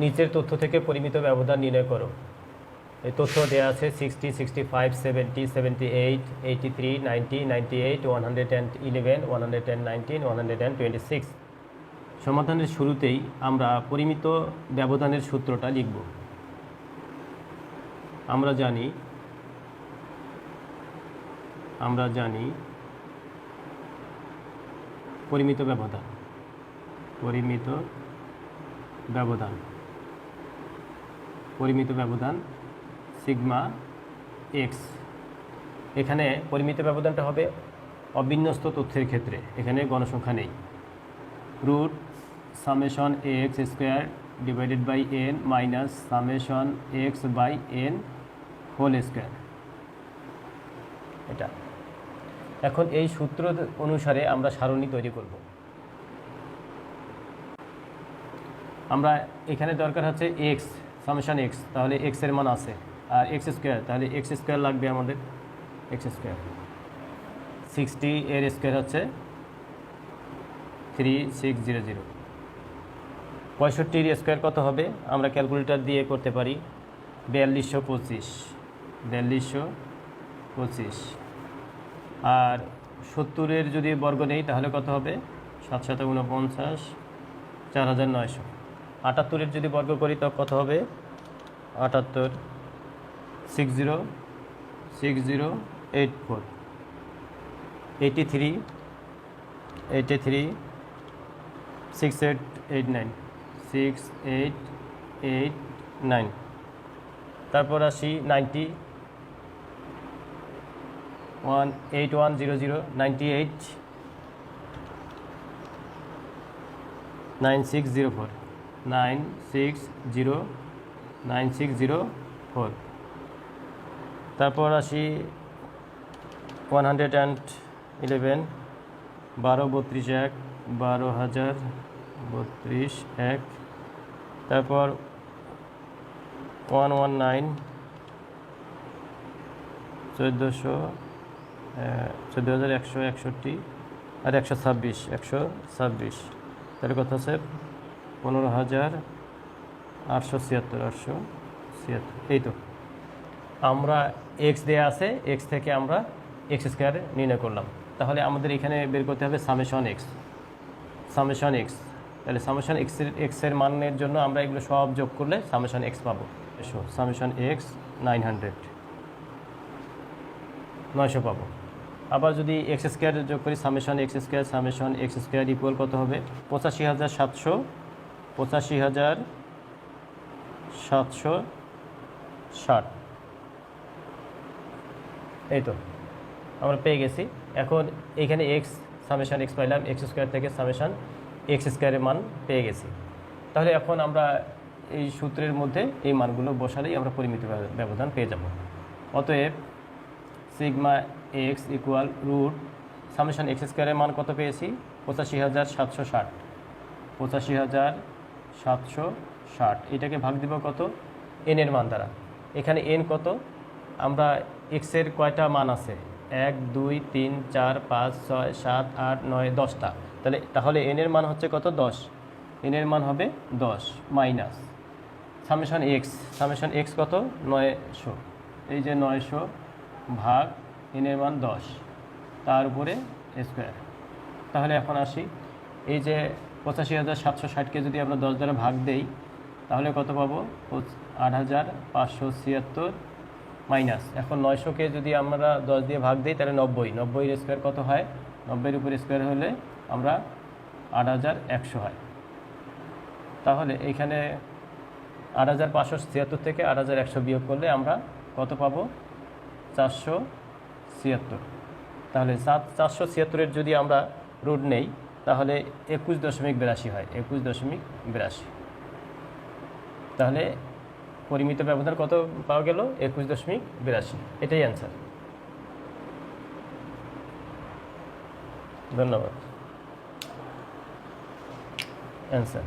নিচের তথ্য থেকে পরিমিত ব্যবধান নির্ণয় করো। এই তথ্য দেওয়া আছে sixty sixty five seventy seventy eight eighty three ninety ninety eight one hundred and eleven one hundred and nineteen one hundred and twenty six সমাধানের শুরুতেই আমরা পরিমিত ব্যবধানের সূত্রটা লিখব। আমরা জানি আমরা জানি পরিমিত ব্যবধান। পরিমিত ব্যবধান। পরিমিত ব্যবধান সিগমা এক্স এখানে পরিমিত ব্যবধানটা হবে অবিন্যস্ত তথ্যের ক্ষেত্রে, এখানে গণসংখ্যা নেই। Root summation x square divided by n minus summation x by n whole square. এটা। এখন এই সূত্র অনুসারে আমরা সারণী তৈরি করব। আমরা এখানে দরকার হচ্ছে এক্স। সামেশন এক্স, তাহলে এক্সের মান আছে। আর এক্স স্কোয়ার, তাহলে এক্স স্কোয়ার লাগবে আমাদের এক্স স্কোয়ার। সিক্সটি এর স্কোয়ার হচ্ছে থ্রি সিক্স জিরো জিরো। পঁয়ষট্টির স্কোয়ার কত হবে? আমরা ক্যালকুলেটার দিয়ে করতে পারি বিয়াল্লিশশো পঁচিশ বিয়াল্লিশশো পঁচিশ। আর সত্তরের যদি বর্গ নেই, তাহলে কত হবে? সাত উনপঞ্চাশ, চার হাজার নয়শো। আটাত্তরের যদি বর্গ করি তো কত হবে? আটাত্তর six zero six zero eight four eighty three eighty three six eight eight nine six eight eight nine তারপর আসি ninety one eight one zero zero ninety eight nine six zero four nine six zero, nine six zero four. তারপর আসি one hundred and eleven, বারো বত্রিশ এক, বারো হাজার বত্রিশ এক। তারপর ওয়ান ওয়ান নাইন, চোদ্দোশো চোদ্দ হাজার একশো একষট্টি আর একশো ছাব্বিশ একশো ছাব্বিশ। তাহলে কত আছে? পনেরো হাজার আটশো ছিয়াত্তর আটশো ছিয়াত্তর। এই তো। আমরা এক্স দেয়া আছে এক্স থেকে আমরা এক্স স্কোয়ার নির্ণয় করলাম। তাহলে আমাদের এখানে বের করতে হবে সামেশন এক্স সামেশন এক্স তাহলে সামেশন এক্সের এক্সের মানের জন্য আমরা এগুলো সব যোগ করলে সামেশন এক্স পাবো। এসো সামেশন এক্স নাইন হান্ড্রেড নয়শো পাবো। আবার যদি এক্স স্কোয়ার যোগ করি summation x square summation x square equal কত হবে? পঁচাশি হাজার সাতশো পঁচাশি হাজার সাতশো ষাট। এই তো, আমরা পেয়ে গেছি। এখন এখানে এক্স সামেশন এক্স পাইলাম এক্স স্কোয়ার থেকে সামেশন এক্স স্কোয়ারের মান পেয়ে গেছি। তাহলে এখন আমরা এই সূত্রের মধ্যে এই মানগুলো বসালেই আমরা পরিমিত ব্যব- ব্যবধান পেয়ে যাব। অতএব sigma x equal root summation x স্কোয়ারের মান কত পেয়েছি? পঁচাশি হাজার সাতশো ষাট। পঁচাশি হাজার সাতশো ষাট। এটাকে ভাগ দিব কত? এন এর মান দ্বারা। এখানে এন কত? আমরা এক্সের কয়টা মান আছে? এক, দুই, তিন, চার, পাঁচ, ছয়, সাত, আট, নয়, দশটা। তাহলে তাহলে এন এর মান হচ্ছে কত? দশ। এন এর মান হবে দশ, minus. Summation x summation x কত? নয়শো। এই যে নয়শো ভাগ এনের মান দশ, তার উপরে স্কোয়ার। তাহলে এখন আসি। এই যে পঁচাশি হাজার সাতশো ষাটকে যদি আমরা দশ দ্বারা ভাগ দেই, তাহলে কত পাবো? আট হাজার পাঁচশো ছিয়াত্তর মাইনাস। এখন নয়শোকে যদি আমরা দশ দিয়ে ভাগ দিই, তাহলে নব্বই। নব্বইয়ের স্কোয়ার কত হয়? নব্বইয়ের উপরে স্কোয়ার হলে আমরা আট হাজার একশো হয়। তাহলে এইখানে আট হাজার পাঁচশো ছিয়াত্তর থেকে আট হাজার একশো বিয়োগ করলে আমরা কত পাবো? চারশো ছিয়াত্তর। তাহলে সাত চারশো ছিয়াত্তরের যদি আমরা রুট নেই তাহলে একুশ দশমিক বিরাশি হয়, একুশ দশমিক বিরাশি। তাহলে পরিমিত ব্যবধান কত পাওয়া গেল? একুশ দশমিক বিরাশি। এটাই অ্যান্সার ধন্যবাদ। অ্যান্সার